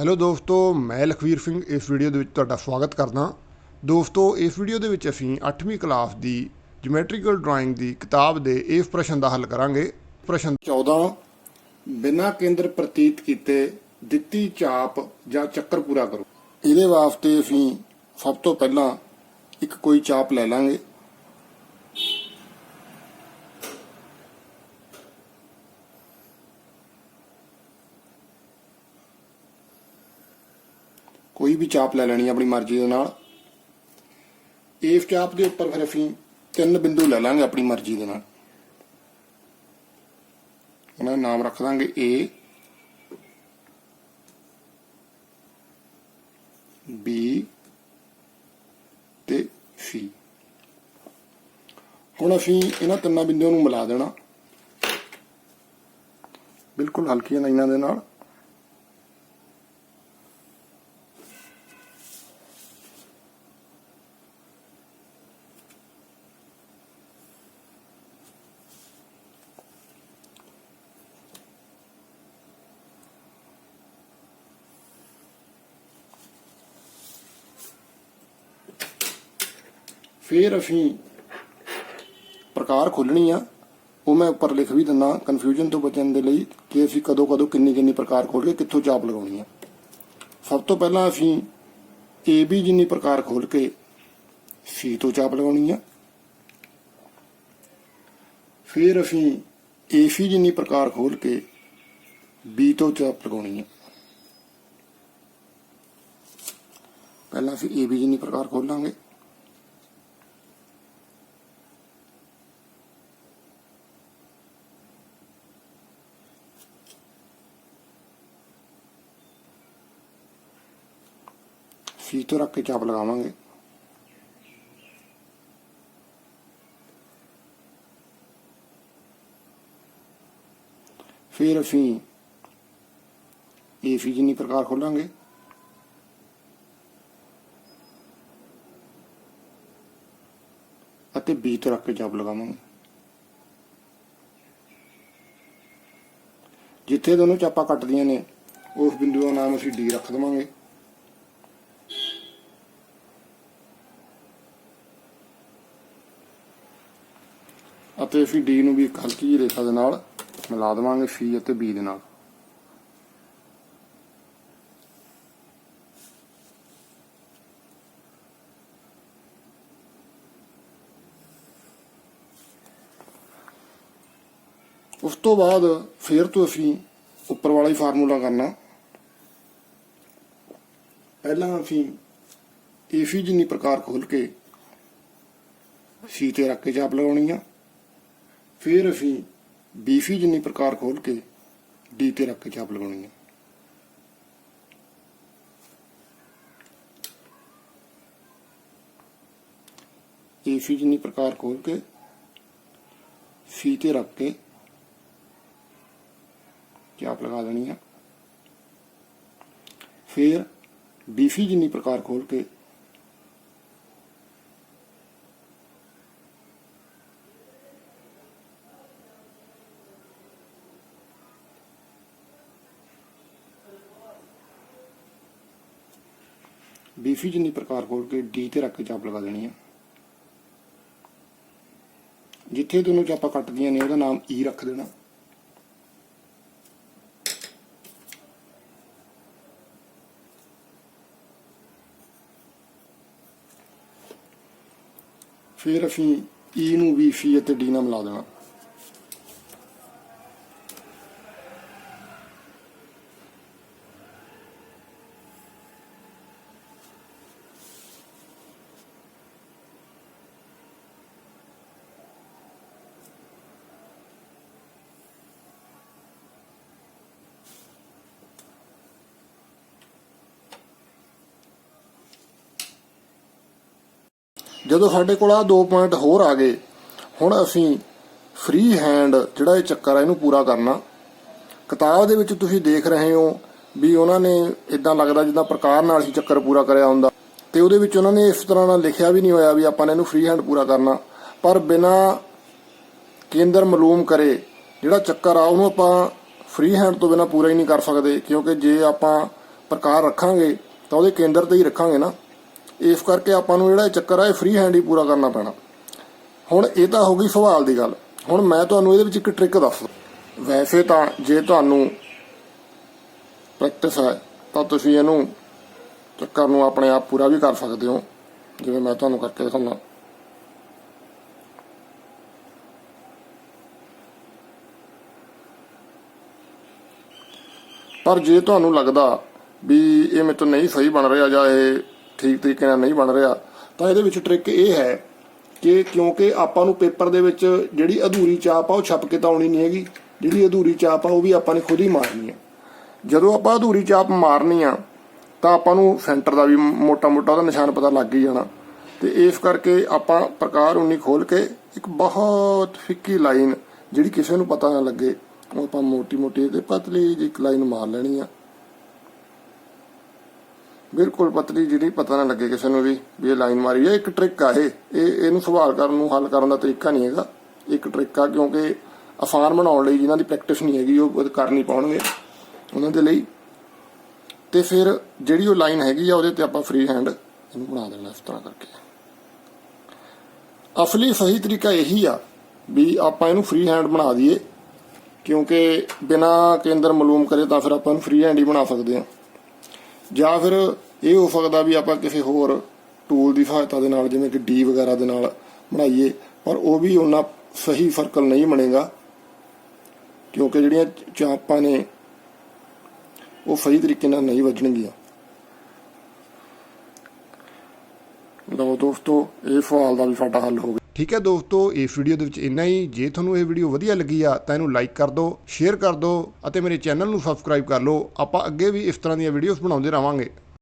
Hello ਦੋਸਤੋ, ਮੈਂ ਲਖਵੀਰ ਸਿੰਘ, ਇਸ ਵੀਡੀਓ ਦੇ ਵਿੱਚ ਤੁਹਾਡਾ ਸਵਾਗਤ ਕਰਦਾ। ਦੋਸਤੋ, ਇਸ ਵੀਡੀਓ ਦੇ ਵਿੱਚ ਅਸੀਂ 8ਵੀਂ ਕਲਾਸ ਦੀ ਜਿਓਮੈਟ੍ਰੀਕਲ ਡਰਾਇੰਗ ਦੀ ਕਿਤਾਬ ਦੇ ਇਸ ਪ੍ਰਸ਼ਨ ਦਾ ਹੱਲ ਕਰਾਂਗੇ। ਪ੍ਰਸ਼ਨ 14 ਬਿਨਾਂ ਕੇਂਦਰ ਪ੍ਰਤੀਤ ਕੀਤੇ ਦਿੱਤੀ ਚਾਪ ਜਾਂ ਚੱਕਰ ਪੂਰਾ ਕਰੋ। ਇਹਦੇ ਵਾਸਤੇ ਅਸੀਂ ਸਭ ਤੋਂ ਪਹਿਲਾਂ ਇੱਕ ਕੋਈ ਚਾਪ ਲੈ ਲਾਂਗੇ। ਕੋਈ ਵੀ ਚਾਪ ਲੈ ਲੈਣੀ ਆਪਣੀ ਮਰਜ਼ੀ ਦੇ ਨਾਲ। ਇਸ ਚਾਪ ਦੇ ਉੱਪਰ ਫਿਰ ਅਸੀਂ ਤਿੰਨ ਬਿੰਦੂ ਲੈ ਲਾਂਗੇ ਆਪਣੀ ਮਰਜ਼ੀ ਦੇ ਨਾਲ। ਉਹਨਾਂ ਦਾ ਨਾਮ ਰੱਖ ਦਾਂਗੇ A, B ਤੇ C ਹੁਣ ਅਸੀਂ ਇਹਨਾਂ ਤਿੰਨਾਂ ਬਿੰਦੂਆਂ ਨੂੰ ਮਿਲਾ ਦੇਣਾ। ਬਿਲਕੁਲ ਹਲਕੀਆਂ ਲਾਈਨਾਂ ਦੇ ਨਾਲ। ਫਿਰ ਅਸੀਂ ਪ੍ਰਕਾਰ ਖੋਲਣੀ ਆ। ਉਹ ਮੈਂ ਉੱਪਰ ਲਿਖ ਵੀ ਦਿੰਦਾ ਕਨਫਿਊਜ਼ਨ ਤੋਂ ਬਚਣ ਦੇ ਲਈ ਕਿ ਅਸੀਂ ਕਦੋਂ ਕਦੋਂ ਕਿੰਨੀ ਕਿੰਨੀ ਪ੍ਰਕਾਰ ਖੋਲ ਕੇ ਕਿੱਥੋਂ ਚਾਪ ਲਗਾਉਣੀ ਆ। ਸਭ ਤੋਂ ਪਹਿਲਾਂ ਅਸੀਂ ਏ ਬੀ ਜਿੰਨੀ ਪ੍ਰਕਾਰ ਖੋਲ ਕੇ ਸੀ ਤੋਂ ਚਾਪ ਲਗਾਉਣੀ ਆ। ਫਿਰ ਅਸੀਂ ਏ ਸੀ ਜਿੰਨੀ ਪ੍ਰਕਾਰ ਖੋਲ ਕੇ ਬੀ ਤੋਂ ਚਾਪ ਲਗਾਉਣੀ ਆ। ਪਹਿਲਾਂ ਅਸੀਂ ਏ ਬੀ ਜਿੰਨੀ ਪ੍ਰਕਾਰ ਖੋਲਾਂਗੇ ਸੀ ਤੋਂ ਰੱਖ ਕੇ ਚਾਪ ਲਗਾਵਾਂਗੇ। ਫਿਰ ਅਸੀਂ ਇਹ ਸੀ ਜਿੰਨੀ ਪ੍ਰਕਾਰ ਖੋਲਾਂਗੇ। ਅਤੇ ਬੀ ਤੋਂ ਰੱਖ ਕੇ ਚਾਪ ਲਗਾਵਾਂਗੇ। ਜਿੱਥੇ ਦੋਨੋਂ ਚਾਪਾਂ ਕੱਟਦੀਆਂ ਨੇ, ਉਸ ਬਿੰਦੂ ਦਾ ਨਾਮ ਅਸੀਂ ਡੀ ਰੱਖ ਦੇਵਾਂਗੇ। ਅਤੇ ਅਸੀਂ ਡੀ ਨੂੰ ਵੀ ਇੱਕ ਹਲਕੀ ਜਿਹੀ ਰੇਖਾ ਦੇ ਨਾਲ ਮਿਲਾ ਦੇਵਾਂਗੇ ਸੀ ਅਤੇ ਬੀ ਦੇ ਨਾਲ। ਉਸ ਤੋਂ ਬਾਅਦ ਫਿਰ ਤੋਂ ਅਸੀਂ ਉੱਪਰ ਵਾਲਾ ਹੀ ਫਾਰਮੂਲਾ ਕਰਨਾ। ਪਹਿਲਾਂ ਅਸੀਂ ਏਫੀ ਜਿੰਨੀ ਪ੍ਰਕਾਰ ਖੋਲ ਕੇ ਸੀ ਤੇ ਰੱਖ ਕੇ ਚਾਪ ਲਗਾਉਣੀ ਆ। ਫਿਰ ਅਸੀਂ ਬੀਫੀ ਜਿੰਨੀ ਪ੍ਰਕਾਰ ਖੋਲ ਕੇ ਡੀ ਤੇ ਰੱਖ ਕੇ ਚਾਪ ਲਗਾਉਣੀ ਹੈ। ਏਫੀ ਜਿੰਨੀ ਪ੍ਰਕਾਰ ਖੋਲ ਕੇ ਸੀ ਤੇ ਰੱਖ ਕੇ ਚਾਪ ਲਗਾ ਦੇਣੀ ਹੈ। ਫਿਰ ਬੀਫੀ ਜਿੰਨੀ ਪ੍ਰਕਾਰ ਖੋਲ ਕੇ ਬੀਫੀ ਜਿੰਨੀ ਪ੍ਰਕਾਰ ਖੋਲ ਕੇ ਡੀ ਤੇ ਰੱਖ ਕੇ ਚਾਪ ਲਗਾ ਦੇਣੀ ਹੈ ਜਿੱਥੇ ਦੋਨੋਂ ਚਾਪਾਂ ਕੱਟਦੀਆਂ ਨੇ, ਉਹਦਾ ਨਾਮ ਈ ਰੱਖ ਦੇਣਾ। ਫਿਰ ਅਸੀਂ ਈ ਨੂੰ ਵੀ ਫੀ ਅਤੇ ਡੀ ਨਾਲ ਮਿਲਾ ਦੇਣਾ। ਜਦੋਂ ਸਾਡੇ ਕੋਲ ਆ ਦੋ ਪੁਆਇੰਟ ਹੋਰ ਆ ਗਏ, ਹੁਣ ਅਸੀਂ ਫ੍ਰੀ ਹੈਂਡ ਜਿਹੜਾ ਇਹ ਚੱਕਰ ਆ, ਇਹਨੂੰ ਪੂਰਾ ਕਰਨਾ। ਕਿਤਾਬ ਦੇ ਵਿੱਚ ਤੁਸੀਂ ਦੇਖ ਰਹੇ ਹੋ ਵੀ ਉਹਨਾਂ ਨੇ ਇਦਾਂ ਲੱਗਦਾ ਜਿੱਦਾਂ ਪ੍ਰਕਾਰ ਨਾਲ ਹੀ ਚੱਕਰ ਪੂਰਾ ਕਰਿਆ ਹੁੰਦਾ। ਤੇ ਉਹਦੇ ਵਿੱਚ ਉਹਨਾਂ ਨੇ ਇਸ ਤਰ੍ਹਾਂ ਨਾਲ ਲਿਖਿਆ ਵੀ ਨਹੀਂ ਹੋਇਆ ਵੀ ਆਪਾਂ ਨੇ ਇਹਨੂੰ ਫ੍ਰੀ ਹੈਂਡ ਪੂਰਾ ਕਰਨਾ। ਪਰ ਬਿਨਾ ਕੇਂਦਰ ਮਾਲੂਮ ਕਰੇ ਜਿਹੜਾ ਚੱਕਰ ਆ, ਉਹਨੂੰ ਆਪਾਂ ਫ੍ਰੀ ਹੈਂਡ ਤੋਂ ਬਿਨਾ ਪੂਰਾ ਹੀ ਨਹੀਂ ਕਰ ਸਕਦੇ, ਕਿਉਂਕਿ ਜੇ ਆਪਾਂ ਪ੍ਰਕਾਰ ਰੱਖਾਂਗੇ ਤਾਂ ਉਹਦੇ ਕੇਂਦਰ ਤੇ ਹੀ ਰੱਖਾਂਗੇ ਨਾ। ਇਸ ਕਰਕੇ ਆਪਾਂ ਨੂੰ ਜਿਹੜਾ ਇਹ ਚੱਕਰ ਆ, ਇਹ ਫ੍ਰੀ ਹੈਂਡ ਹੀ ਪੂਰਾ ਕਰਨਾ ਪੈਣਾ। ਹੁਣ ਇਹ ਤਾਂ ਹੋ ਗਈ ਸਵਾਲ ਦੀ ਗੱਲ। ਹੁਣ ਮੈਂ ਤੁਹਾਨੂੰ ਇਹਦੇ ਵਿੱਚ ਇੱਕ ਟ੍ਰਿਕ ਦੱਸ ਵੈਸੇ ਤਾਂ ਜੇ ਤੁਹਾਨੂੰ ਪ੍ਰੈਕਟਿਸ ਹੈ, ਤਾਂ ਤੁਸੀਂ ਇਹਨੂੰ ਚੱਕਰ ਨੂੰ ਆਪਣੇ ਆਪ ਪੂਰਾ ਵੀ ਕਰ ਸਕਦੇ ਹੋ। ਜਿਵੇਂ ਮੈਂ ਤੁਹਾਨੂੰ ਕਰਕੇ ਦਿਖਾਉਣਾ ਪਰ ਜੇ ਤੁਹਾਨੂੰ ਲੱਗਦਾ ਵੀ ਇਹ ਮੇਰੇ ਤੋਂ ਨਹੀਂ ਸਹੀ ਬਣ ਰਿਹਾ ਜਾਂ ਇਹ ਠੀਕ ਤਰੀਕੇ ਨਾਲ ਨਹੀਂ ਬਣ ਰਿਹਾ, ਤਾਂ ਇਹਦੇ ਵਿੱਚ ਟ੍ਰਿਕ ਇਹ ਹੈ ਕਿ ਕਿਉਂਕਿ ਆਪਾਂ ਨੂੰ ਪੇਪਰ ਦੇ ਵਿੱਚ ਜਿਹੜੀ ਅਧੂਰੀ ਚਾਪ ਆ ਉਹ ਛਪ ਕੇ ਤਾਂ ਆਉਣੀ ਨਹੀਂ ਹੈਗੀ, ਜਿਹੜੀ ਅਧੂਰੀ ਚਾਪ ਆ ਉਹ ਵੀ ਆਪਾਂ ਨੇ ਖੁਦ ਹੀ ਮਾਰਨੀ ਹੈ ਜਦੋਂ ਆਪਾਂ ਅਧੂਰੀ ਚਾਪ ਮਾਰਨੀ ਆ, ਤਾਂ ਆਪਾਂ ਨੂੰ ਸੈਂਟਰ ਦਾ ਵੀ ਮੋਟਾ ਮੋਟਾ ਉਹਦਾ ਨਿਸ਼ਾਨ ਪਤਾ ਲੱਗ ਹੀ ਜਾਣਾ। ਤੇ ਇਸ ਕਰਕੇ ਆਪਾਂ ਪ੍ਰਕਾਰ ਉਨੀ ਖੋਲ ਕੇ ਇੱਕ ਬਹੁਤ ਫਿੱਕੀ ਲਾਈਨ ਜਿਹੜੀ ਕਿਸੇ ਨੂੰ ਪਤਾ ਨਾ ਲੱਗੇ, ਉਹ ਆਪਾਂ ਮੋਟੀ ਮੋਟੀ ਤੇ ਪਤਲੀ ਜਿਹੀ ਇੱਕ ਲਾਈਨ ਮਾਰ ਲੈਣੀ ਆ। ਬਿਲਕੁਲ ਪਤਲੀ ਜਿਹੜੀ ਪਤਾ ਨਾ ਲੱਗੇ ਕਿਸੇ ਨੂੰ ਵੀ ਵੀ ਇਹ ਲਾਈਨ ਮਾਰੀ ਹੈ, ਇੱਕ ਟ੍ਰਿਕ ਆ ਇਹ। ਇਹ, ਇਹਨੂੰ ਸਵਾਲ ਕਰਨ ਨੂੰ, ਹੱਲ ਕਰਨ ਦਾ ਤਰੀਕਾ ਨਹੀਂ ਹੈਗਾ। ਇੱਕ ਟ੍ਰਿਕ ਆ, ਕਿਉਂਕਿ ਆਸਾਨ ਬਣਾਉਣ ਲਈ ਜਿਨ੍ਹਾਂ ਦੀ ਪ੍ਰੈਕਟਿਸ ਨਹੀਂ ਹੈਗੀ, ਉਹ ਕਰ ਨਹੀਂ ਪਾਉਣਗੇ ਉਹਨਾਂ ਦੇ ਲਈ। ਤੇ ਫਿਰ ਜਿਹੜੀ ਉਹ ਲਾਈਨ ਹੈਗੀ ਆ, ਉਹਦੇ ਤੇ ਆਪਾਂ ਫ੍ਰੀ ਹੈਂਡ ਇਹਨੂੰ ਬਣਾ ਦੇਣਾ ਇਸ ਤਰ੍ਹਾਂ ਕਰਕੇ। ਅਸਲੀ ਸਹੀ ਤਰੀਕਾ ਇਹੀ ਆ ਵੀ ਆਪਾਂ ਇਹਨੂੰ ਫ੍ਰੀ ਹੈਂਡ ਬਣਾ ਦਈਏ, ਕਿਉਂਕਿ ਬਿਨਾ ਕੇਂਦਰ ਮਾਲੂਮ ਕਰੇ ਤਾਂ ਫਿਰ ਆਪਾਂ ਇਹਨੂੰ ਫ੍ਰੀ ਹੈਂਡ ਹੀ ਬਣਾ ਸਕਦੇ ਹਾਂ। ਜਾਂ ਫਿਰ ਇਹ ਹੋ ਸਕਦਾ ਵੀ ਆਪਾਂ ਕਿਸੇ ਹੋਰ ਟੂਲ ਦੀ ਸਹਾਇਤਾ ਦੇ ਨਾਲ, ਜਿਵੇਂ ਕਿ ਡੀ ਵਗੈਰਾ ਦੇ ਨਾਲ ਬਣਾਈਏ, ਪਰ ਉਹ ਵੀ ਉਹਨਾਂ ਸਹੀ ਸਰਕਲ ਨਹੀਂ ਬਣੇਗਾ, ਕਿਉਂਕਿ ਜਿਹੜੀਆਂ ਚਾਪਾਂ ਨੇ, ਉਹ ਸਹੀ ਤਰੀਕੇ ਨਾਲ ਨਹੀਂ ਵੱਜਣਗੀਆਂ। ਲਓ ਦੋਸਤੋ, ਇਹ ਸਵਾਲ ਦਾ ਵੀ ਸਾਡਾ ਹੱਲ ਹੋ ਗਿਆ। ਠੀਕ ਹੈ ਦੋਸਤੋ, ਇਸ ਵੀਡੀਓ ਦੇ ਵਿੱਚ ਇੰਨਾ ਹੀ। ਜੇ ਤੁਹਾਨੂੰ ਇਹ ਵੀਡੀਓ ਵਧੀਆ ਲੱਗੀ ਆ, ਤਾਂ ਇਹਨੂੰ ਲਾਈਕ ਕਰ ਦਿਓ ਸ਼ੇਅਰ ਕਰ ਦਿਓ ਅਤੇ ਮੇਰੇ ਚੈਨਲ ਨੂੰ ਸਬਸਕ੍ਰਾਈਬ ਕਰ ਲਓ। ਆਪਾਂ ਅੱਗੇ ਵੀ ਇਸ ਤਰ੍ਹਾਂ ਦੀਆਂ ਵੀਡੀਓਜ਼ ਬਣਾਉਂਦੇ ਰਵਾਂਗੇ